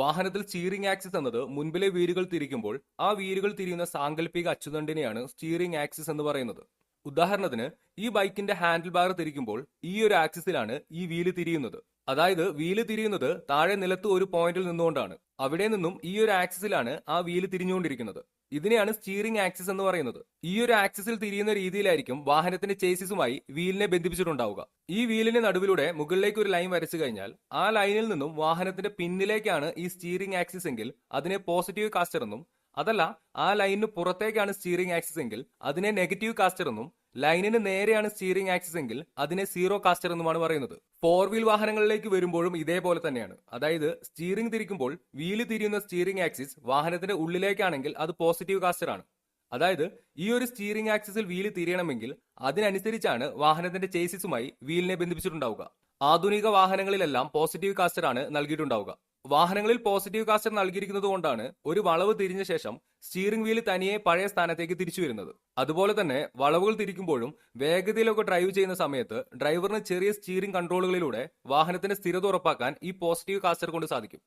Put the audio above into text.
വാഹനത്തിൽ steering axis എന്നത് മുൻപിലെ വീലുകൾ തിരിക്കുമ്പോൾ ആ വീലുകൾ തിരിയുന്ന സാങ്കല്പിക അച്ചുതണ്ടിനെയാണ് സ്റ്റീറിംഗ് ആക്സിസ് എന്ന് പറയുന്നത്. ഉദാഹരണത്തിന് ഈ ബൈക്കിന്റെ ഹാൻഡിൽ ബാർ തിരിക്കുമ്പോൾ ഈ ഒരു ആക്സിസിലാണ് ഈ വീൽ തിരിയുന്നത്. അതായത് വീൽ തിരിയുന്നത് താഴെ നിലത്ത് ഒരു പോയിന്റിൽ നിന്നുകൊണ്ടാണ്. അവിടെ നിന്നും ഈ ഒരു ആക്സിസിലാണ് ആ വീൽ തിരിഞ്ഞുകൊണ്ടിരിക്കുന്നത്. ഇതിനെയാണ് സ്റ്റിയറിംഗ് ആക്സിസ് എന്ന് പറയുന്നത്. ഈ ഒരു ആക്സിസിൽ തിരിയുന്ന രീതിയിലായിരിക്കും വാഹനത്തിന്റെ ചേസിസുമായി വീലിനെ ബന്ധിപ്പിച്ചിട്ടുണ്ടാവുക. ഈ വീലിന്റെ നടുവിലൂടെ മുകളിലേക്ക് ഒരു ലൈൻ വരച്ചു കഴിഞ്ഞാൽ ആ ലൈനിൽ നിന്നും വാഹനത്തിന്റെ പിന്നിലേക്കാണ് ഈ സ്റ്റിയറിംഗ് ആക്സിസ് എങ്കിൽ അതിനെ പോസിറ്റീവ് കാസ്റ്റർ എന്നും അതല്ല ആ ലൈനിന് പുറത്തേക്കാണ് സ്റ്റിയറിംഗ് ആക്സിസ് എങ്കിൽ അതിനെ നെഗറ്റീവ് കാസ്റ്റർ എന്നും ലൈനിന് നേരെയാണ് സ്റ്റിയറിംഗ് ആക്സിസ് എങ്കിൽ അതിനെ സീറോ കാസ്റ്റർ എന്നുമാണ് പറയുന്നത്. ഫോർ വീൽ വാഹനങ്ങളിലേക്ക് വരുമ്പോഴും ഇതേപോലെ തന്നെയാണ്. അതായത് സ്റ്റിയറിംഗ് തിരിക്കുമ്പോൾ വീൽ തിരിയുന്ന സ്റ്റിയറിംഗ് ആക്സിസ് വാഹനത്തിന്റെ ഉള്ളിലേക്കാണെങ്കിൽ അത് പോസിറ്റീവ് കാസ്റ്റർ ആണ്. അതായത് ഈ ഒരു സ്റ്റിയറിംഗ് ആക്സിസിൽ വീൽ തിരിയണമെങ്കിൽ അതിനനുസരിച്ചാണ് വാഹനത്തിന്റെ ചേസിസുമായി വീലിനെ ബന്ധിപ്പിച്ചിട്ടുണ്ടാവുക. ആധുനിക വാഹനങ്ങളിലെല്ലാം പോസിറ്റീവ് കാസ്റ്റർ ആണ് നൽകിയിട്ടുണ്ടാവുക. വാഹനങ്ങളിൽ പോസിറ്റീവ് കാസ്റ്റർ നൽകിയിരിക്കുന്നത് കൊണ്ടാണ് ഒരു വളവ് തിരിഞ്ഞ ശേഷം സ്റ്റിയറിംഗ് വീൽ തനിയെ പഴയ സ്ഥാനത്തേക്ക് തിരിച്ചു വരുന്നത്. അതുപോലെ തന്നെ വളവുകൾ തിരിക്കുമ്പോഴും വേഗതയിലൊക്കെ ഡ്രൈവ് ചെയ്യുന്ന സമയത്ത് ഡ്രൈവറിന് ചെറിയ സ്റ്റിയറിംഗ് കൺട്രോളുകളിലൂടെ വാഹനത്തിന്റെ സ്ഥിരത ഉറപ്പാക്കാൻ ഈ പോസിറ്റീവ് കാസ്റ്റർ കൊണ്ട് സാധിക്കും.